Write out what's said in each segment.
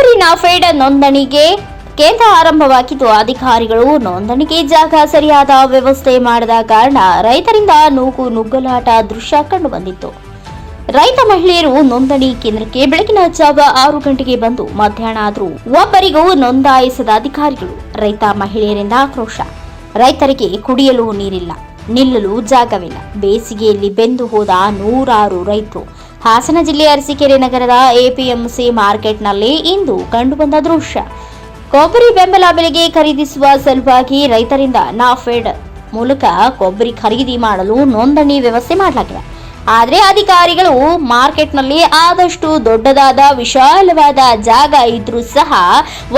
ಕೊಬ್ಬರಿ ಫೇಡ್ ನೋಂದಣಿಗೆ ಕೇಂದ್ರ ಆರಂಭವಾಗಿದ್ದು, ಅಧಿಕಾರಿಗಳು ನೋಂದಣಿಗೆ ಜಾಗ ಸರಿಯಾದ ವ್ಯವಸ್ಥೆ ಮಾಡದ ಕಾರಣ ರೈತರಿಂದ ನೂಕು ನುಗ್ಗಲಾಟ ದೃಶ್ಯ ಕಂಡುಬಂದಿತ್ತು. ರೈತ ಮಹಿಳೆಯರು ನೋಂದಣಿ ಕೇಂದ್ರಕ್ಕೆ ಬೆಳಗಿನ ಜಾವ ಆರು ಗಂಟೆಗೆ ಬಂದು ಮಧ್ಯಾಹ್ನ ಆದರೂ ಒಬ್ಬರಿಗೂ ನೋಂದಾಯಿಸದ ಅಧಿಕಾರಿಗಳು. ರೈತ ಮಹಿಳೆಯರಿಂದ ಆಕ್ರೋಶ. ರೈತರಿಗೆ ಕುಡಿಯಲು ನೀರಿಲ್ಲ, ನಿಲ್ಲಲು ಜಾಗವಿಲ್ಲ. ಬೇಸಿಗೆಯಲ್ಲಿ ಬೆಂದು ಹೋದ ನೂರಾರು ರೈತರು ಹಾಸನ ಜಿಲ್ಲೆ ಅರಸೀಕೆರೆ ನಗರದ ಎಪಿಎಂಸಿ ಮಾರ್ಕೆಟ್ನಲ್ಲಿ ಇಂದು ಕಂಡುಬಂದ ದೃಶ್ಯ. ಕೊಬ್ಬರಿ ಬೆಂಬಲ ಬೆಲೆಗೆ ಖರೀದಿಸುವ ಸಲುವಾಗಿ ರೈತರಿಂದ ನಾಫೆಡ್. ಮೂಲಕ ಕೊಬ್ಬರಿ ಖರೀದಿ ಮಾಡಲು ನೋಂದಣಿ ವ್ಯವಸ್ಥೆ ಮಾಡಲಾಗಿದೆ. ಆದರೆ ಅಧಿಕಾರಿಗಳು ಮಾರ್ಕೆಟ್ನಲ್ಲಿ ಆದಷ್ಟು ದೊಡ್ಡದಾದ ವಿಶಾಲವಾದ ಜಾಗ ಇದ್ರೂ ಸಹ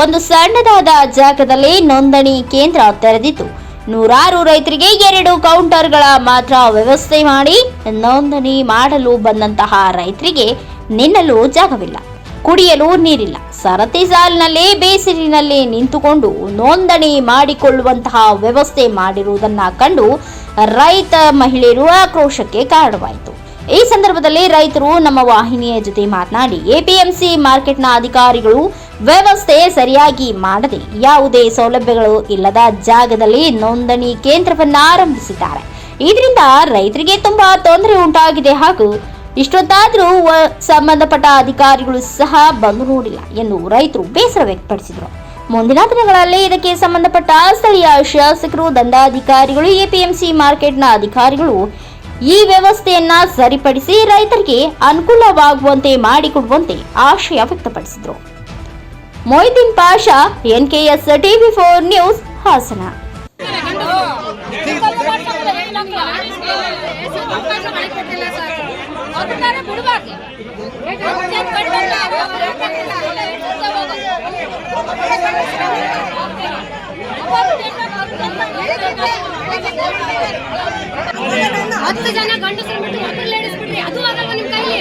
ಒಂದು ಸಣ್ಣದಾದ ಜಾಗದಲ್ಲಿ ನೋಂದಣಿ ಕೇಂದ್ರ ತೆರೆದಿದ್ದು ನೂರಾರು ರೈತರಿಗೆ ಎರಡು ಕೌಂಟರ್ಗಳ ಮಾತ್ರ ವ್ಯವಸ್ಥೆ ಮಾಡಿ ನೋಂದಣಿ ಮಾಡಲು ಬಂದಂತಹ ರೈತರಿಗೆ ನಿಲ್ಲಲು ಜಾಗವಿಲ್ಲ. ಕುಡಿಯಲು ನೀರಿಲ್ಲ. ಸರತಿ ಸಾಲಿನಲ್ಲಿ ಬೇಸಿರಿನಲ್ಲಿ ನಿಂತುಕೊಂಡು ನೋಂದಣಿ ಮಾಡಿಕೊಳ್ಳುವಂತಹ ವ್ಯವಸ್ಥೆ ಮಾಡಿರುವುದನ್ನ ಕಂಡು ರೈತ ಮಹಿಳೆಯರು ಆಕ್ರೋಶಕ್ಕೆ ಕಾರಣವಾಯಿತು. ಈ ಸಂದರ್ಭದಲ್ಲಿ ರೈತರು ನಮ್ಮ ವಾಹಿನಿಯ ಜೊತೆ ಮಾತನಾಡಿ, ಎಪಿಎಂಸಿ ಮಾರ್ಕೆಟ್ನ ಅಧಿಕಾರಿಗಳು ವ್ಯವಸ್ಥೆ ಸರಿಯಾಗಿ ಮಾಡದೆ ಯಾವುದೇ ಸೌಲಭ್ಯಗಳು ಇಲ್ಲದ ಜಾಗದಲ್ಲಿ ನೋಂದಣಿ ಕೇಂದ್ರವನ್ನು ಆರಂಭಿಸಿದ್ದಾರೆ. ಇದರಿಂದ ರೈತರಿಗೆ ತುಂಬಾ ತೊಂದರೆ ಉಂಟಾಗಿದೆ ಹಾಗೂ ಇಷ್ಟೊತ್ತಾದರೂ ಸಂಬಂಧಪಟ್ಟ ಅಧಿಕಾರಿಗಳು ಸಹ ಬಂದು ನೋಡಿಲ್ಲ ಎಂದು ರೈತರು ಬೇಸರ ವ್ಯಕ್ತಪಡಿಸಿದರು. ಮುಂದಿನ ದಿನಗಳಲ್ಲಿ ಇದಕ್ಕೆ ಸಂಬಂಧಪಟ್ಟ ಸ್ಥಳೀಯ ಶಾಸಕರು, ದಂಡಾಧಿಕಾರಿಗಳು, ಎಪಿಎಂಸಿ ಮಾರ್ಕೆಟ್ನ ಅಧಿಕಾರಿಗಳು ಈ ವ್ಯವಸ್ಥೆಯನ್ನ ಸರಿಪಡಿಸಿ ರೈತರಿಗೆ ಅನುಕೂಲವಾಗುವಂತೆ ಮಾಡಿಕೊಡುವಂತೆ ಆಶಯ ವ್ಯಕ್ತಪಡಿಸಿದರು. Moideen Pasha, NKS TV four news, Hassan. ಹತ್ತು ಜನ ಗಂಡಸರು ಬಿಟ್ಟು ಒಬ್ಬರು ಲೇಡೀಸ್ ಬಿಡ್ರಿ ಅದು ಆಗಲ್ವಾ ನಿಮ್ ಕೈಲಿ?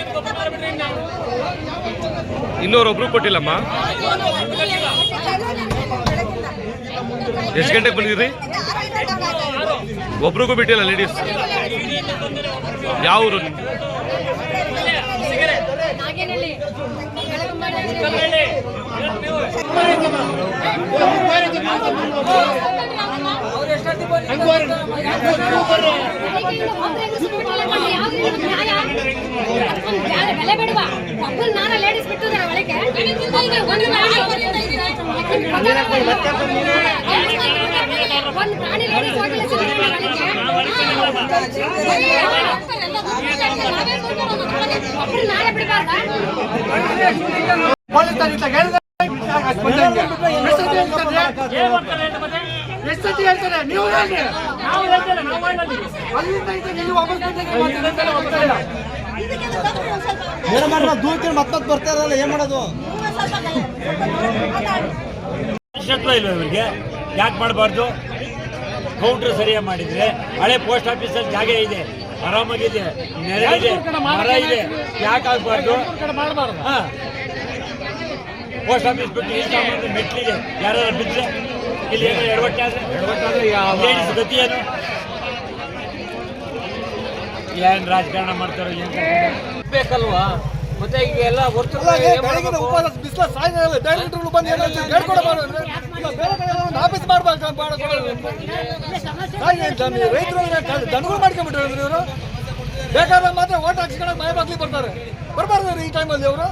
ಇನ್ನೂರೊಬ್ರು ಕೊಟ್ಟಿಲ್ಲಮ್ಮ. ಎಷ್ಟು ಗಂಟೆಗೆ ಬಂದಿದ್ರಿ? ಒಬ್ರಿಗೂ ಬಿಟ್ಟಿಲ್ಲ ಲೇಡೀಸ್ ಯಾವ ಊರು ನಿಮ್ದು? ನಾಗೇನಹಳ್ಳಿ ಬೆಳಗಂಬಾಡಿ ಹೇಳಿ. ಅವ್ರು ಎಷ್ಟೊತ್ತಿಗೆ ಬಂದ್ರು? ಬೆಲೆ ಬಿಡುವ ಒಬ್ಬರು ನಾನ ಲೇಡೀಸ್ ಬಿಟ್ಟಿದ್ದಾರೆ ಒಳಗೆ ಒಂದು ಒಂದು ಪ್ರಾಣಿ ಲೇಡೀಸ್ ಹೋಗಿಲ್ಲ ಒಬ್ಬರು ನಾಳೆ ಬಿಡಬಾರ್ದಾ ಎಷ್ಟು ಸತಿ ಹೇಳ್ತಾರೆ ನೀವು ಹೇಳಿ ನಾವು ನಾವು. ಅಲ್ಲಿಂದ ಇಲ್ಲಿ ದೂರಕ್ಕೆ ಮತ್ತೊಂದು ಬರ್ತಾ ಇರಲ್ಲ ಏನ್ ಮಾಡೋದು ಮನುಷ್ಯತ್ವ ಇಲ್ವ ಇವರಿಗೆ. ಯಾಕೆ ಮಾಡಬಾರ್ದು? ಕೌಂಟ್ರ್ ಸರಿಯಾಗಿ ಮಾಡಿದ್ರೆ ಹಳೆ ಪೋಸ್ಟ್ ಆಫೀಸಲ್ಲಿ ಜಾಗ ಇದೆ ಆರಾಮಾಗಿದೆ ನೆರೆ ಇದೆ ಮರ ಇದೆ ಯಾಕೆ ಆಗಬಾರ್ದು? ಹಾ. ಪೋಸ್ಟ್ ಆಫೀಸ್ ಬಿಟ್ಟು ಇಷ್ಟ ಮೆಟ್ಲಿದೆ ಯಾರು ಬಿದ್ದರೆ ಇಲ್ಲಿ ಏನೋ ಎಡವಟ್ಟೆ ಆದ್ರೆ? ಲೇಡೀಸ್ ಗತಿ ಏನು? ಏನ್ ರಾಜಕಾರಣ ಮಾಡ್ತಾರೋ ಏನು ಬೇಕಲ್ವಾ? ಮತ್ತೆ ಈಗ ಎಲ್ಲ ಹೊರ್ತು ಬೆಳಗಿನ ಉಪವಾಸ ಬಿಸಿಲ ಸಾಯಂಕಾಲ ಡೈರೆಕ್ಟರ್ಗಳು ಬಂದು ಏನೋ ಒಂಚೂರು ಹೇಳ್ಕೊಡಬಾರ್ದು ಅಂದ್ರೆ ಇಲ್ಲ ಬೇರೆ ಕಡೆ ಒಂದು ಆಫೀಸ್ ಮಾಡ್ಬೇಕು ಅಂತ ಮಾಡ್ಕೊಡೋದು. ರೈತರು ದನಗಳು ಮಾಡ್ಕೊಂಡ್ಬಿಟ್ರೆ ಇವರು. ಬೇಕಾದಾಗ ಮಾತ್ರ ಓಟ್ ಹಾಕ್ಸ್ಕೊಳಕ್ ಮನೆ ಬಾಗ್ಲಿ ಬರ್ತಾರೆ. ಬರಬಾರ್ದು ಈ ಟೈಮಲ್ಲಿ ಅವರು.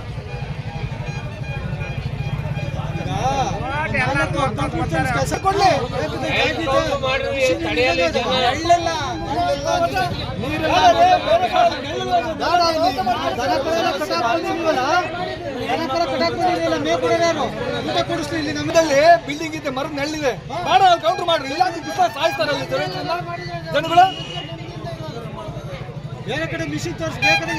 ಕೊಡ್ಲಿ. ಇಲ್ಲಿ ನಮ್ಮದಲ್ಲಿ ಬಿಲ್ಡಿಂಗ್ ಇದೆ ಮರ ನೆಳ್ಳಿದೆ ಬೇಡ ಕೌಂಟರ್ ಮಾಡ್ರಿ. ಇಲ್ಲ ಬಿಸ್ನೆಸ್ ಸಾಯಿಸ್ತಾರೆ ಅಲ್ಲಿ ಜನಗಳು. ಬೇರೆ ಕಡೆ ಮಿಷಿನ್ ತೋರಿಸಿ ಬೇರೆ ಕಡೆ